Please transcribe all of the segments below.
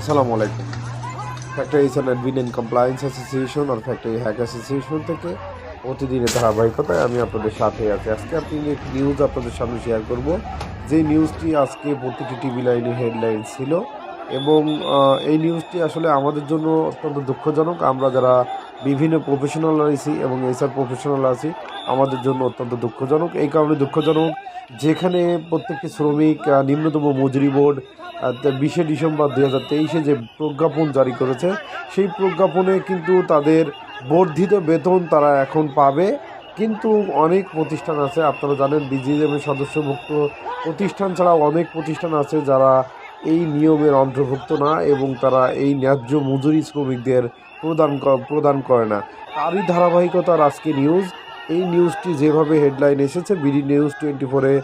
আসসালামু আলাইকুম। Factory and admin and compliance association R factory হ্যাক অ্যাসোসিয়েশন থেকে প্রতিদিনের ধারাবাহিকতায় আমি আপনাদের সাথে আছি। আজকে আপনি একটি নিউজ আপনাদের সামনে শেয়ার করব, যে নিউজটি আজকে প্রতিটি টিভি লাইনে হেডলাইন ছিল এবং এই নিউজটি আসলে আমাদের জন্য অত্যন্ত দুঃখজনক। আমরা যারা বিভিন্ন প্রফেশনাল আছি এবং এসআর প্রফেশনাল আছি, আমাদের জন্য অত্যন্ত দুঃখজনক। এই কারণে দুঃখজনক যেখানে প্রত্যেকটি শ্রমিক নিম্নতম মজুরি বোর্ড বিশে ডিসেম্বর দু হাজার তেইশে যে প্রজ্ঞাপন জারি করেছে, সেই প্রজ্ঞাপনে কিন্তু তাদের বর্ধিত বেতন তারা এখন পাবে। কিন্তু অনেক প্রতিষ্ঠান আছে, আপনারা জানেন বিজিএমের সদস্যভুক্ত প্রতিষ্ঠান ছাড়াও অনেক প্রতিষ্ঠান আছে যারা এই নিয়মের অন্তর্ভুক্ত না এবং তারা এই ন্যায্য মজুরি শ্রমিকদের প্রদান প্রদান করে না। তারই ধারাবাহিকতার আজকে নিউজ। এই নিউজটি যেভাবে হেডলাইন এসেছে, বিডি নিউজ টোয়েন্টি ফোরে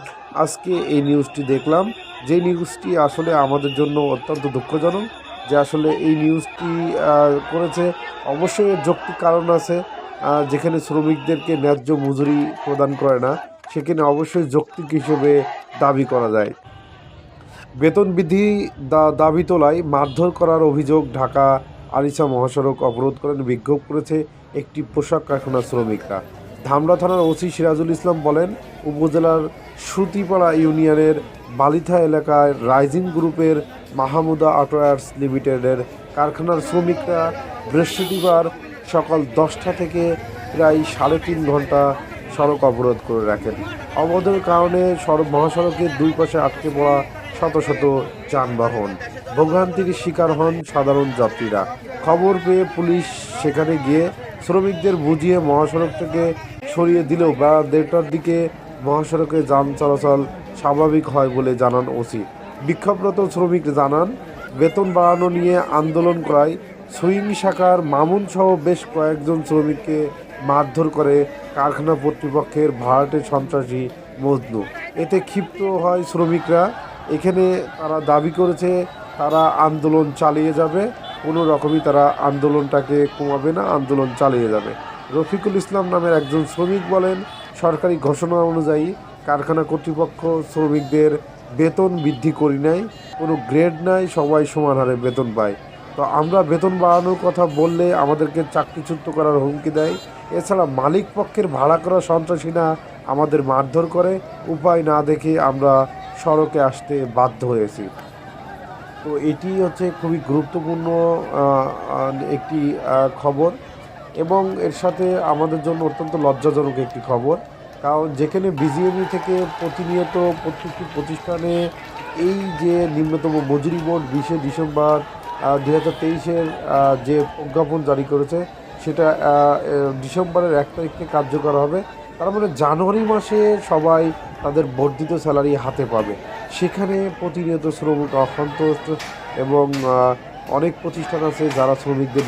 আজকে এই নিউজটি দেখলাম। যে নিউজটি আসলে আমাদের জন্য অত্যন্ত দুঃখজনক, যে আসলে এই নিউজটি করেছে। অবশ্যই যৌক্তিক কারণ আছে যেখানে শ্রমিকদেরকে ন্যায্য মজুরি প্রদান করে না, সেখানে অবশ্যই যৌক্তিক হিসেবে দাবি করা যায়। বেতন বৃদ্ধি দাবি তোলায় মারধর করার অভিযোগ ঢাকা আরিসা মহাসড়ক অবরোধ করেন বিক্ষোভ করেছে একটি পোশাক কারখানার শ্রমিকরা। ধামরা থানার ওসি সিরাজুল ইসলাম বলেন, উপজেলার সুতিপাড়া ইউনিয়নের বালিথা এলাকায় রাইজিং গ্রুপের মাহমুদা অটোয়ার্স লিমিটেডের কারখানার শ্রমিকরা বৃহস্পতিবার সকাল দশটা থেকে প্রায় সাড়ে তিন ঘণ্টা সড়ক অবরোধ করে রাখেন। অবরোধের কারণে সড়ক মহাসড়কের দুই পাশে আটকে পড়া শত শত যানবাহন। ভোগান্তির শিকার হন সাধারণ যাত্রীরা। খবর পেয়ে পুলিশ সেখানে গিয়ে শ্রমিকদের বুঝিয়ে মহাসড়ক থেকে সরিয়ে দিলেও বা দেড়টার দিকে মহাসড়কে যান চলাচল স্বাভাবিক হয় বলে জানান ওসি। বিক্ষোভরত শ্রমিক জানান, বেতন বাড়ানো নিয়ে আন্দোলন করায় সুইং শাখার মামুন সহ বেশ কয়েকজন শ্রমিককে মারধর করে কারখানা কর্তৃপক্ষের ভাড়াটে সন্ত্রাসী মজনু। এতে ক্ষিপ্ত হয় শ্রমিকরা। এখানে তারা দাবি করেছে, তারা আন্দোলন চালিয়ে যাবে। কোনো রকমই তারা আন্দোলনটাকে কমাবে না, আন্দোলন চালিয়ে যাবে। রফিকুল ইসলাম নামের একজন শ্রমিক বলেন, সরকারি ঘোষণা অনুযায়ী কারখানা কর্তৃপক্ষ শ্রমিকদের বেতন বৃদ্ধি করি নাই, কোনো গ্রেড নাই, সবাই সমান হারে বেতন পায়। তো আমরা বেতন বাড়ানোর কথা বললে আমাদেরকে চাকরিচ্যুত করার হুমকি দেয়। এছাড়া মালিক পক্ষের ভাড়া করা সন্ত্রাসীরা আমাদের মারধর করে। উপায় না দেখে আমরা সড়কে আসতে বাধ্য হয়েছি। তো এটি হচ্ছে খুবই গুরুত্বপূর্ণ একটি খবর এবং এর সাথে আমাদের জন্য অত্যন্ত লজ্জাজনক একটি খবর। কারণ যেখানে বিজিএমই থেকে প্রতিনিয়ত প্রত্যেকটি প্রতিষ্ঠানে এই যে নিম্নতম মজুরি বোর্ড বিশে ডিসেম্বর দু হাজার তেইশের যে প্রজ্ঞাপন জারি করেছে, সেটা ডিসেম্বরের এক তারিখ থেকে কার্যকর হবে। তার মানে জানুয়ারি মাসে সবাই তাদের বর্ধিত স্যালারি হাতে পাবে। সেখানে প্রতিনিয়ত শ্রমিক অসন্তোষ এবং অনেক প্রতিষ্ঠান আছে যারা শ্রমিকদের